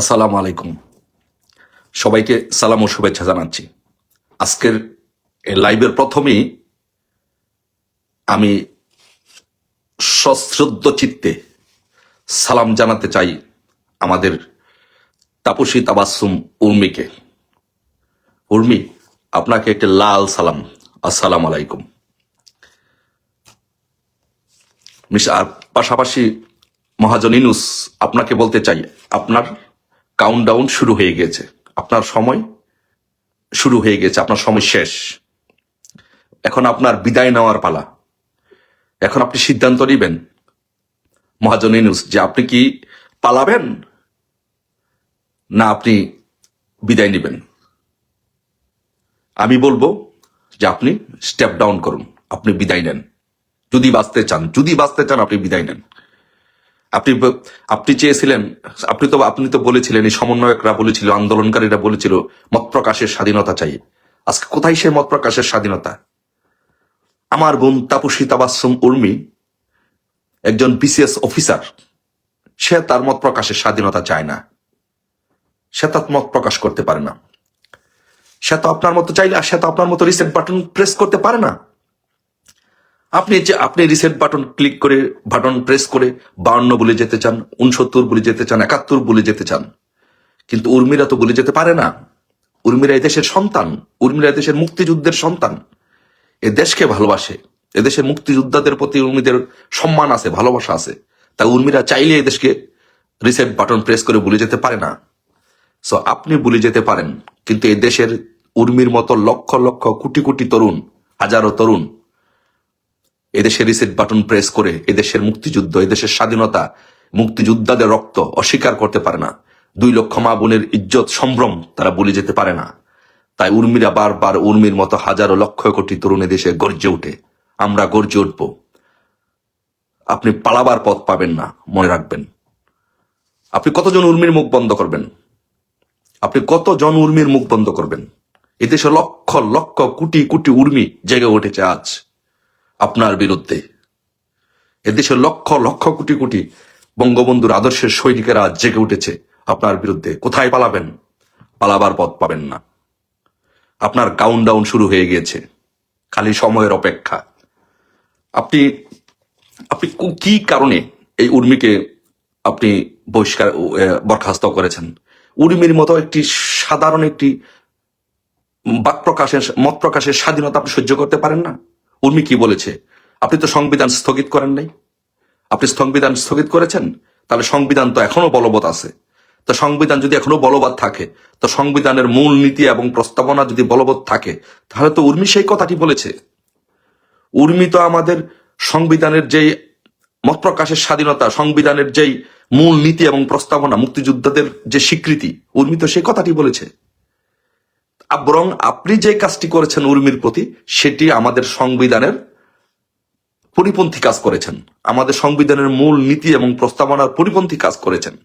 আসসালামু আলাইকুম। সবাইকে সালাম ও শুভেচ্ছা জানাচ্ছি। আজকের লাইভের প্রথমেই আমি সশ্রদ্ধ চিত্তে সালাম জানাতে চাই আমাদের তাপসী তাবাসুম উর্মিকে। উর্মি, আপনাকে একটি লাল সালাম। আসসালাম আলাইকুম। পাশাপাশি মহাজন ইনুস, আপনাকে বলতে চাই, আপনার কাউন্টডাউন শুরু হয়ে গেছে। আপনার সময় শুরু হয়ে গেছে, আপনার সময় শেষ। এখন আপনার বিদায় নেওয়ার পালা। এখন আপনি সিদ্ধান্ত নেবেন, মহাজন ইনুস, যে আপনি কি পালাবেন, না আপনি বিদায় নেবেন। আমি বলব যে আপনি স্টেপ ডাউন করুন, আপনি বিদায় নেন। যদি বাঁচতে চান, যদি বাঁচতে চান, আপনি বিদায় নেন। আপনি আপনি চেয়েছিলেন, আপনি তো আপনি তো বলেছিলেন, এই সমন্বয়করা বলেছিল, আন্দোলনকারীরা বলেছিল, মত প্রকাশের স্বাধীনতা চাই। আজকে কোথায় সে মত প্রকাশের স্বাধীনতা? আমার বোন তাপসী তাবাসুম উর্মি, একজন বিসিএস অফিসার, সে তার মত প্রকাশের স্বাধীনতা চায় না। সে তার মত প্রকাশ করতে পারে না। সে তো আপনার মতো চাইলে সে তো আপনার মতো রিসেন্ট বাটন প্রেস করতে পারে না। আপনি যে আপনি রিসেট বাটন ক্লিক করে বাটন প্রেস করে বাউন্ন বলে যেতে চান উনসত্তর বলে যেতে চান, একাত্তর বলে যেতে চান। কিন্তু উর্মিরা তো বলে যেতে পারে না। উর্মিরা এদেশের সন্তান। উর্মিরা এদেশের মুক্তিযুদ্ধের সন্তান। এ দেশকে ভালোবাসে। এদেশের মুক্তিযোদ্ধাদের প্রতি উর্মিদের সম্মান আছে, ভালোবাসা আছে। তাই উর্মিরা চাইলে এদেশকে রিসেট বাটন প্রেস করে বলে যেতে পারে না। সো আপনি ভুলে যেতে পারেন। কিন্তু এই দেশের উর্মির মতো লক্ষ লক্ষ কোটি কোটি তরুণ, হাজারো তরুণ এদেশের রিসেট বাটন প্রেস করে এদেশের মুক্তিযুদ্ধ, এদেশের স্বাধীনতা, মুক্তিযোদ্ধাদের রক্ত অস্বীকার করতে পারে না। দুই লক্ষ মা বোনের ইজ্জত, সম্ভ্রম তারা বলে যেতে পারে না। তাই উর্মিরা বারবার উর্মির মতো হাজারো লক্ষ কোটি তরুণ দেশে গর্জে উঠে আমরা গর্জে উঠব। আপনি পালাবার পথ পাবেন না, মনে রাখবেন। আপনি কতজন উর্মির মুখ বন্ধ করবেন? আপনি কতজন উর্মির মুখ বন্ধ করবেন? এদেশে লক্ষ লক্ষ কোটি কোটি উর্মি জেগে উঠেছে আজ। আপনার বিরুদ্ধে। এদেশের লক্ষ লক্ষ কোটি কোটি বঙ্গবন্ধুর আদর্শের সৈনিকেরা জেগে উঠেছে আপনার বিরুদ্ধে। কোথায় পালাবেন? পালাবার পথ পাবেন না। আপনার কাউন্ট ডাউন শুরু হয়ে গিয়েছে। খালি সময়ের অপেক্ষা। আপনি আপনি কি কারণে এই উর্মিকে আপনি বহিষ্কার বরখাস্ত করেছেন? উর্মির মতো একটি সাধারণ একটি বাক প্রকাশের, মত প্রকাশের স্বাধীনতা আপনি সহ্য করতে পারেন না? উর্মি কি বলেছে? আপনি তো সংবিধান স্থগিত করেন নাই। আপনি সংবিধান স্থগিত করেছেন, তাহলে সংবিধান তো এখনও বলবৎ আছে। তো সংবিধান যদি এখনও বলবৎ থাকে, তো সংবিধানের মূল নীতি এবং প্রস্তাবনা যদি বলবৎ থাকে, তাহলে তো উর্মি সেই কথাটি বলেছে। উর্মি তো আমাদের সংবিধানের যেই মত প্রকাশের স্বাধীনতা, সংবিধানের যেই মূল নীতি এবং প্রস্তাবনা, মুক্তিযোদ্ধাদের যে স্বীকৃতি, উর্মি তো সেই কথাটি বলেছে। বরং আপনি যে কাজটি করেছেন উর্মির প্রতি, সেটি আমাদের সংবিধানের পরিপন্থী কাজ করেছেন। আমাদের সংবিধানের মূল নীতি এবং প্রস্তাবনার পরিপন্থী কাজ করেছেন।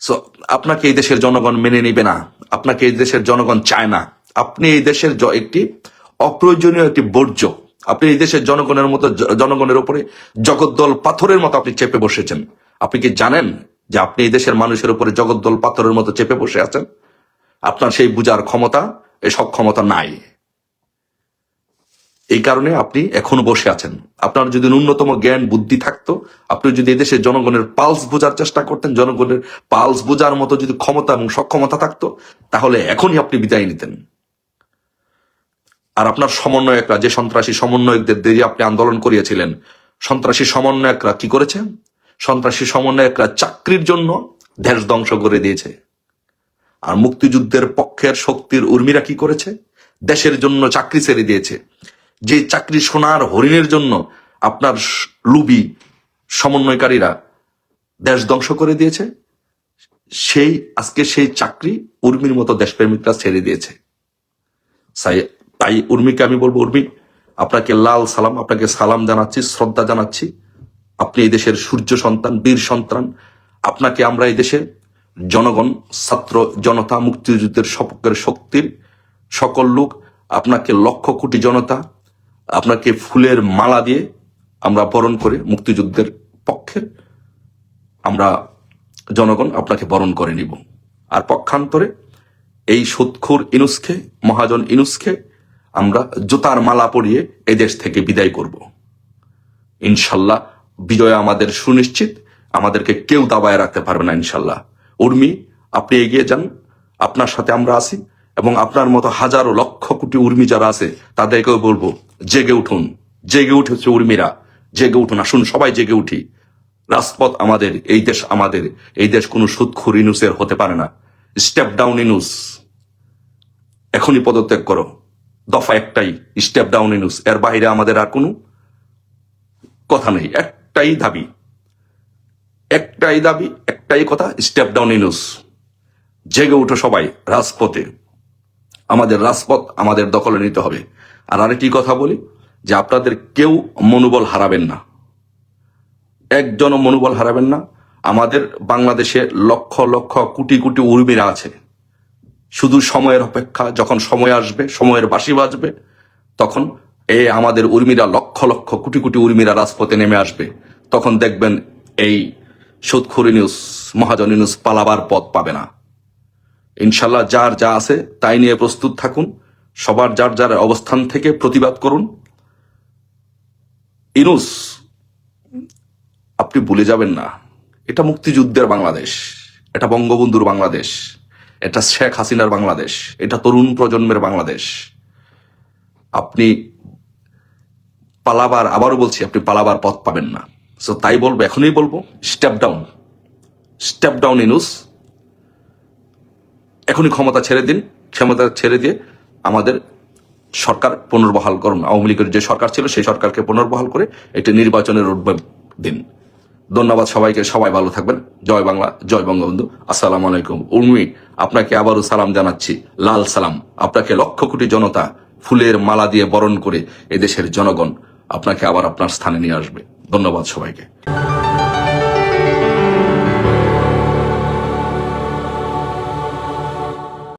সো আপনাকে এই দেশের জনগণ মেনে নেবে না। আপনাকে এই দেশের জনগণ চায় না। আপনি এই দেশের একটি অপ্রয়োজনীয় একটি বর্জ্য। আপনি এই দেশের জনগণের মতো জনগণের উপরে জগদ্দল পাথরের মতো আপনি চেপে বসেছেন। আপনি কি জানেন যে আপনি এই দেশের মানুষের উপরে জগদ্দল পাথরের মতো চেপে বসে আছেন? আপনার সেই বুঝার ক্ষমতা, এই সক্ষমতা নাই। এই কারণে আপনি এখনও বসে আছেন। আপনার যদি ন্যূনতম জ্ঞান, বুদ্ধি থাকতো, আপনি যদি এদেশের জনগণের পালস বোঝার চেষ্টা করতেন, জনগণের পালস বোঝার মতো যদি ক্ষমতা এবং সক্ষমতা থাকতো, তাহলে এখনই আপনি বিদায় নিতেন। আর আপনার সমন্বয়করা, যে সন্ত্রাসী সমন্বয়কদের দিয়ে আপনি আন্দোলন করিয়েছিলেন, সন্ত্রাসী সমন্বয়করা কি করেছে? সন্ত্রাসী সমন্বয়করা চাকরির জন্য দেশ ধ্বংস করে দিয়েছে। আর মুক্তিযুদ্ধের পক্ষের শক্তির উর্মিরা কি করেছে? দেশের জন্য চাকরি ছেড়ে দিয়েছে। যে চাকরি সোনার হরিণের জন্য আপনার লুবি সমন্বয়কারীরা দেশ ধ্বংস করে দিয়েছে, সেই আজকে সেই চাকরি উর্মির মতো দেশপ্রেমিকরা ছেড়ে দিয়েছে। তাই উর্মিকে আমি বলব, উর্মি, আপনাকে লাল সালাম, আপনাকে সালাম জানাচ্ছি, শ্রদ্ধা জানাচ্ছি। আপনি এই দেশের সূর্য সন্তান, বীর সন্তান। আপনাকে আমরা এই দেশের জনগণ, ছাত্র জনতা, মুক্তিযুদ্ধের সপক্ষের শক্তির সকল লোক, আপনাকে লক্ষ কোটি জনতা, আপনাকে ফুলের মালা দিয়ে আমরা বরণ করে মুক্তিযুদ্ধের পক্ষের আমরা জনগণ আপনাকে বরণ করে নিব। আর পক্ষান্তরে এই সুৎখুর ইনুসকে, মহাজন ইনুসকে আমরা জুতার মালা পরিয়ে এই দেশ থেকে বিদায় করব। ইনশাল্লাহ বিজয় আমাদের সুনিশ্চিত, আমাদেরকে কেউ দাবায় রাখতে পারবে না ইনশাল্লাহ। উর্মি, আপনি এগিয়ে যান। আপনার সাথে আমরা আছি এবং আপনার মতো হাজারো লক্ষ কোটি উর্মি যারা আছে, তাদেরকেও বলব, জেগে উঠুন। জেগে উঠেছে উর্মিরা। জেগে উঠুন, আসুন, সবাই জেগে উঠি। রাজপথ আমাদের, এই দেশ আমাদের। এই দেশ কোনো সুৎখুর ইনুসের হতে পারে না। Step down Yunus. এখনই পদত্যাগ করো। দফা একটাই, স্টেপ ডাউন ইনুস। এর বাইরে আমাদের আর কোনো কথা নেই। একটাই দাবি একটাই দাবি, একটাই কথা স্টেপ ডাউন ইনুস জেগে উঠো সবাই রাজপথে। আমাদের রাজপথ আমাদের দখলে নিতে হবে। আর আরেকটি কথা বলি, যে আপনাদের কেউ মনোবল হারাবেন না। একজনও মনোবল হারাবেন না। আমাদের বাংলাদেশে লক্ষ লক্ষ, কোটি কোটি উর্মিরা আছে। শুধু সময়ের অপেক্ষা, যখন সময় আসবে, সময়ের বাসি বাজবে, তখন এ আমাদের উর্মিরা লক্ষ লক্ষ, কোটি কোটি উর্মিরা রাজপথে নেমে আসবে। তখন দেখবেন এই সুৎখুরি নিউজ মহাজন পালাবার পথ পাবে না। ইনশাল্লাহ যার যা আছে তাই নিয়ে প্রস্তুত থাকুন। সবার যার যার অবস্থান থেকে প্রতিবাদ করুন। ইনুস, আপনি ভুলে যাবেন না, এটা মুক্তিযুদ্ধের বাংলাদেশ, এটা বঙ্গবন্ধুর বাংলাদেশ, এটা শেখ হাসিনার বাংলাদেশ, এটা তরুণ প্রজন্মের বাংলাদেশ। আপনি পালাবার, আবারও বলছি, আপনি পালাবার পথ পাবেন না। সো তাই বলব, এখনই বলব step down step down Yunus এখনই ক্ষমতা ছেড়ে দিন, ক্ষমতা ছেড়ে দিয়ে আমাদের সরকার পুনর্বহাল করুন। আওয়ামী লীগের যে সরকার ছিল, সেই সরকারকে পুনর্বহাল করে একটি নির্বাচনের রোডম্যাপ দিন। ধন্যবাদ সবাইকে, সবাই ভালো থাকবেন। জয় বাংলা, জয় বঙ্গবন্ধু। আসসালামু আলাইকুম। উর্মি, আপনাকে আবারও সালাম জানাচ্ছি। লাল সালাম। আপনাকে লক্ষ কোটি জনতা ফুলের মালা দিয়ে বরণ করে এদেশের জনগণ আপনাকে আবার আপনার স্থানে নিয়ে আসবে। ধন্যবাদ সবাইকে।